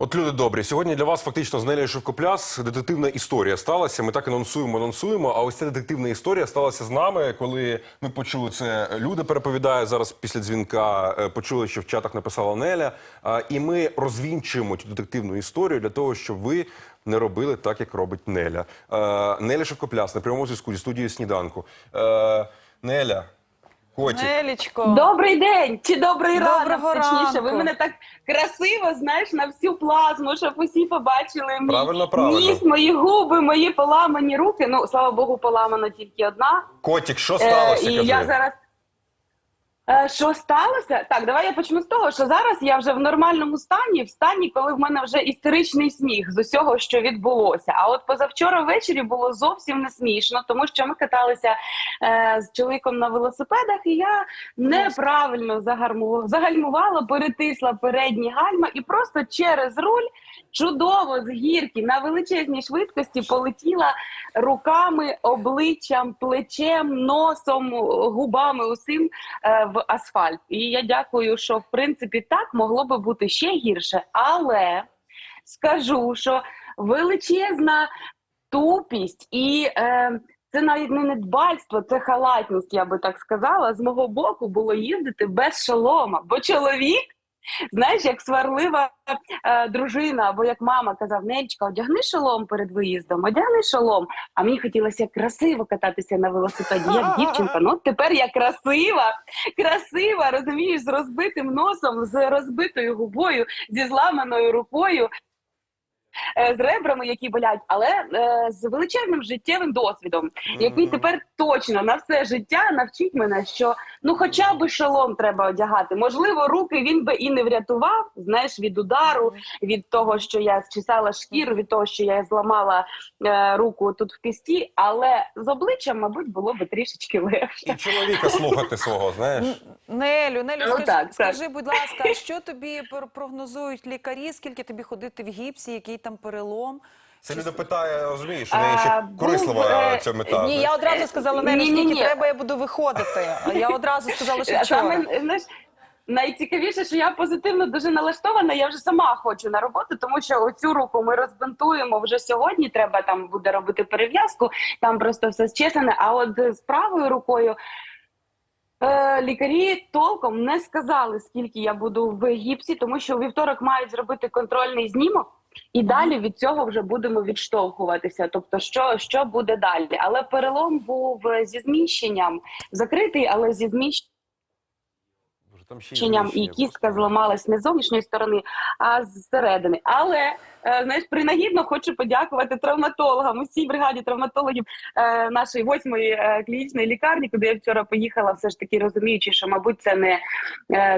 От люди добрі, сьогодні для вас фактично з Нелею Шевкопляс детективна історія сталася. Ми так анонсуємо, анонсуємо. А ось ця детективна історія сталася з нами, коли ми почули це. Люди переповідає зараз після дзвінка. е, Почули, що в чатах написала Неля. І ми розвінчуємо цю детективну історію для того, щоб ви не робили так, як робить Неля. Е, Неля Шевкопляс на прямому зв'язку зі студією сніданку. Е, Неля, котик. Нелічко. Добрий день чи добрий ранок, точніше. ранку. Ви мене так красиво, знаєш, на всю плазму, щоб усі побачили мій Правильно, правильно. ніс, мої губи, мої поламані руки. Ну, слава Богу, поламана тільки одна. Котик, що Е, сталося? і кажи? я зараз. Е, Що сталося? Так, давай я почну з того, що зараз я вже в нормальному стані, в стані, коли в мене вже істеричний сміх з усього, що відбулося. А от позавчора ввечері було зовсім не смішно, тому що ми каталися е, з чоловіком на велосипедах, і я неправильно загальмувала, перетисла передні гальма і просто через руль чудово з гірки на величезній швидкості полетіла руками, обличчям, плечем, носом, губами, усім е, в асфальт. І я дякую, що в принципі так могло би бути ще гірше, але скажу, що величезна тупість і. Е, це навіть не недбальство, це халатність, я би так сказала. З мого боку було їздити без шолома, бо чоловік, знаєш, як сварлива е, дружина, або як мама казав, нечка, одягни шолом перед виїздом, одягни шолом. А мені хотілося красиво кататися на велосипеді. Як дівчинка, ну тепер я красива, красива, розумієш, з розбитим носом, з розбитою губою, зі зламаною рукою. Е, З ребрами, які болять, але е, з величезним життєвим досвідом, який тепер точно на все життя навчить мене, що ну хоча б шолом треба одягати. Можливо, руки він би і не врятував, знаєш, від удару, від того, що я зчесала шкіру, від того, що я зламала е, руку тут в кісті, але з обличчям, мабуть, було би трішечки легше. І чоловіка слухати свого, знаєш. Нелю, Нелю, Ну, скажи, так, так. скажи, будь ласка, що тобі пр- прогнозують лікарі? Скільки тобі ходити в гіпсі, який там перелом? Це Чи люди питає, розумієш, у неї ще був, корислива е, ця мета. Ні, я одразу сказала Ні-ні-ні. скільки треба, я буду виходити. Я одразу сказала, що Саме, вчора. знаєш, найцікавіше, що я позитивно дуже налаштована. Я вже сама хочу на роботу, тому що оцю руку ми розбинтуємо вже сьогодні. Треба там буде робити перев'язку, там просто все зчесане. А от з правою рукою. Е, лікарі толком не сказали, скільки я буду в гіпсі, тому що у вівторок мають зробити контрольний знімок, і далі від цього вже будемо відштовхуватися. Тобто, що, що буде далі? Але перелом був е, зі зміщенням закритий, але зі зміщенням. Боже, там ще Чиням і кістка зламалась не з зовнішньої сторони, а зсередини. Але е, знаєш, принагідно хочу подякувати травматологам, усій бригаді травматологів е, нашої восьмої е, клінічної лікарні, куди я вчора поїхала, все ж таки розуміючи, що мабуть це не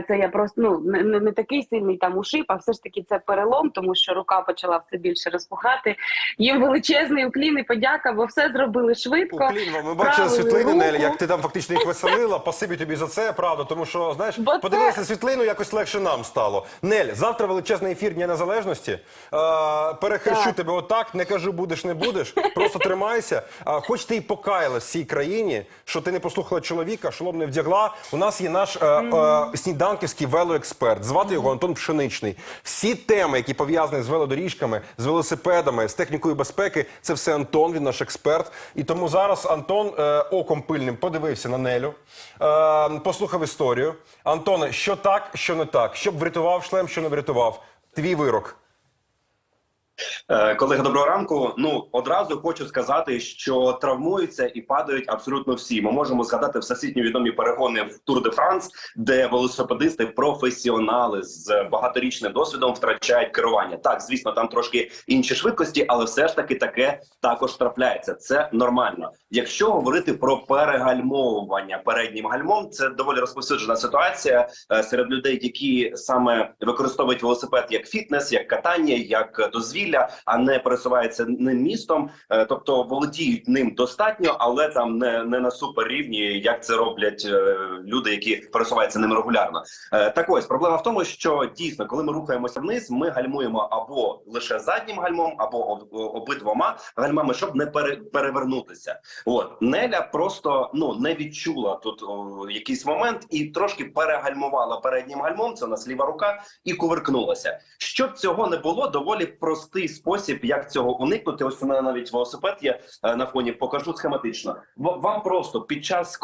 це я просто ну не, не, такий сильний там ушиб, а все ж таки це перелом, тому що рука почала все більше розпухати. Їм величезний уклін і подяка, бо все зробили швидко. Уклін вам. Ми бачили світлини. Нелі, як ти там фактично їх веселила. Пасибі тобі за це, правда. Тому що, знаєш, Бо подивилися світлину, якось легше нам стало. Нель, завтра величезний ефір Дня Незалежності. Е, перехрещу Так. тебе отак, не кажу, будеш, не будеш. Просто тримайся. А, хоч ти й покаялась всій країні, що ти не послухала чоловіка, шолом не вдягла. У нас є наш е, е, сніданківський велоексперт. Звати його Антон Пшеничний. Всі теми, які пов'язані з велодоріжками, з велосипедами, з технікою безпеки, це все Антон. Він наш експерт. І тому зараз Антон е, оком пильним подивився на Нелю, е, послухав історію. Антоне, що так, що не так, щоб врятував шлем, що не врятував. Твій вирок. Е, Колеги, доброго ранку. Ну одразу хочу сказати, що травмуються і падають абсолютно всі. Ми можемо згадати всесвітньо відомі перегони в Тур де Франс, де велосипедисти, професіонали з багаторічним досвідом втрачають керування. Так, звісно, там трошки інші швидкості, але все ж таки таке також трапляється. Це нормально. Якщо говорити про перегальмовування переднім гальмом, це доволі розповсюджена ситуація е, серед людей, які саме використовують велосипед як фітнес, як катання, як дозвілля. Автомобіля, а не пересуваються ним містом, е, тобто володіють ним достатньо, але там не, не на суперрівні, як це роблять е, люди, які пересуваються ним регулярно. Е, Так ось проблема в тому, що дійсно, коли ми рухаємося вниз, ми гальмуємо або лише заднім гальмом, або об- обидвома гальмами, щоб не пере, перевернутися. От Неля просто ну не відчула тут о, якийсь момент і трошки перегальмувала переднім гальмом. Це у нас ліва рука, і кувиркнулася. Щоб цього не було, доволі простий спосіб, як цього уникнути. Ось у мене навіть велосипед є е, на фоні. Покажу схематично. Вам просто під час,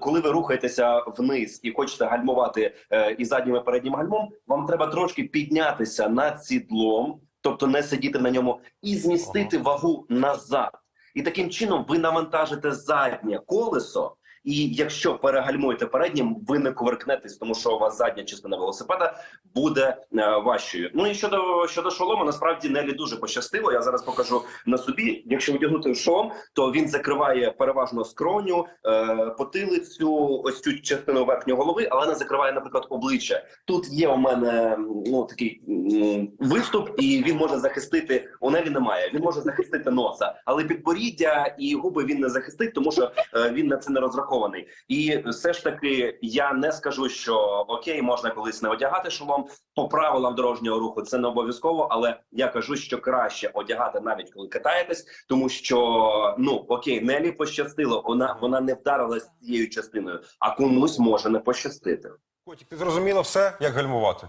коли, ви рухаєтеся вниз і хочете гальмувати е, і заднім і переднім гальмом, вам треба трошки піднятися над сідлом, тобто не сидіти на ньому, і змістити вагу назад. І таким чином ви навантажите заднє колесо. І якщо перегальмуєте переднім, ви не кувиркнетесь, тому що у вас задня частина велосипеда буде е, важчою. Ну і щодо щодо шолому, насправді Нелі дуже пощастило. Я зараз покажу на собі. Якщо одягнути шолом, то він закриває переважно скроню, е, потилицю, ось цю частину верхньої голови, але не закриває, наприклад, обличчя. Тут є у мене ну такий виступ, і він може захистити. У Нелі немає. Він може захистити носа, але підборіддя і губи він не захистить, тому що е, він на це не розрахований. І все ж таки, я не скажу, що окей, можна колись не одягати шолом по правилам дорожнього руху. Це не обов'язково, але я кажу, що краще одягати навіть коли катаєтесь, тому що ну окей, Нелі пощастило. Вона вона не вдарилась цією частиною, а комусь може не пощастити. Котик, ти зрозуміла все, як гальмувати?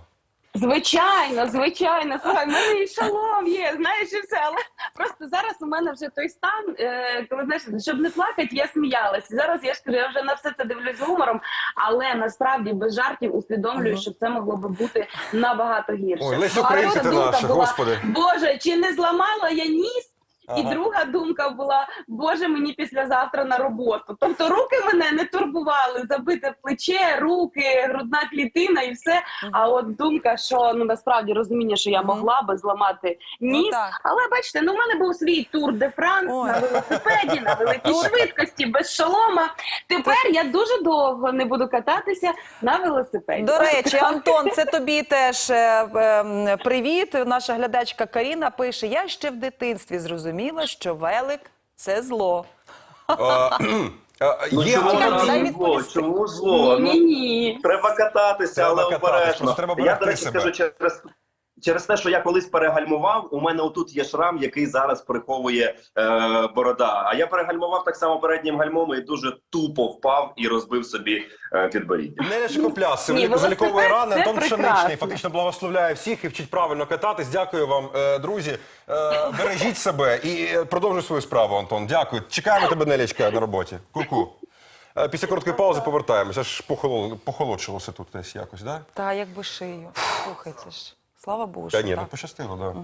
Звичайно, звичайно. Слухай, в мене і шалом є, знаєш, і все. Але просто зараз у мене вже той стан, е, коли знаєш, щоб не плакати, я сміялася. Зараз я ж кажу, я вже на все це дивлюсь з гумором, але насправді без жартів усвідомлюю, що це могло би бути набагато гірше. Ой, Лесь Українка ти наша, була, господи. Боже, чи не зламала я ніс? І Ага. друга думка була: Боже, мені післязавтра на роботу. Тобто руки мене не турбували, забите плече, руки, грудна клітина і все. А от думка, що ну насправді розуміння, що я могла би зламати Ну, ніс. так. Але бачите, ну в мене був свій тур де Франс Ой. на велосипеді, на великій швидкості, без шолома. Тепер я дуже довго не буду кататися на велосипеді. До речі, Антон, це тобі теж е, е, привіт. Наша глядачка Каріна пише: я ще в дитинстві зрозуміла, що велик це зло. Е, е, Ну Є чому Чекай, одна- дай зло? відповісти. Чому зло? Ну, ні. Треба кататися, Треба але кататись, обережно. просто треба я, до речі, скажу через. Через те, що я колись перегальмував, у мене отут є шрам, який зараз приховує е, борода. А я перегальмував так само переднім гальмом і дуже тупо впав і розбив собі е, підборіддя. Неля Шикопляс, Ні, велико залікової рани. Антон. Пшеничний фактично благословляє всіх і вчить правильно кататись. Дякую вам, е, друзі. Е, Бережіть себе і е, продовжуй свою справу, Антон. Дякую. Чекаємо тебе, Нелічка, на роботі. Ку-ку. Е, Після короткої паузи повертаємося. Аж похоло- похолодшилося тут десь якось, да? Та якби шию. Слухай, це ж слава Богу. Та що ні, так. ну пощастило, да.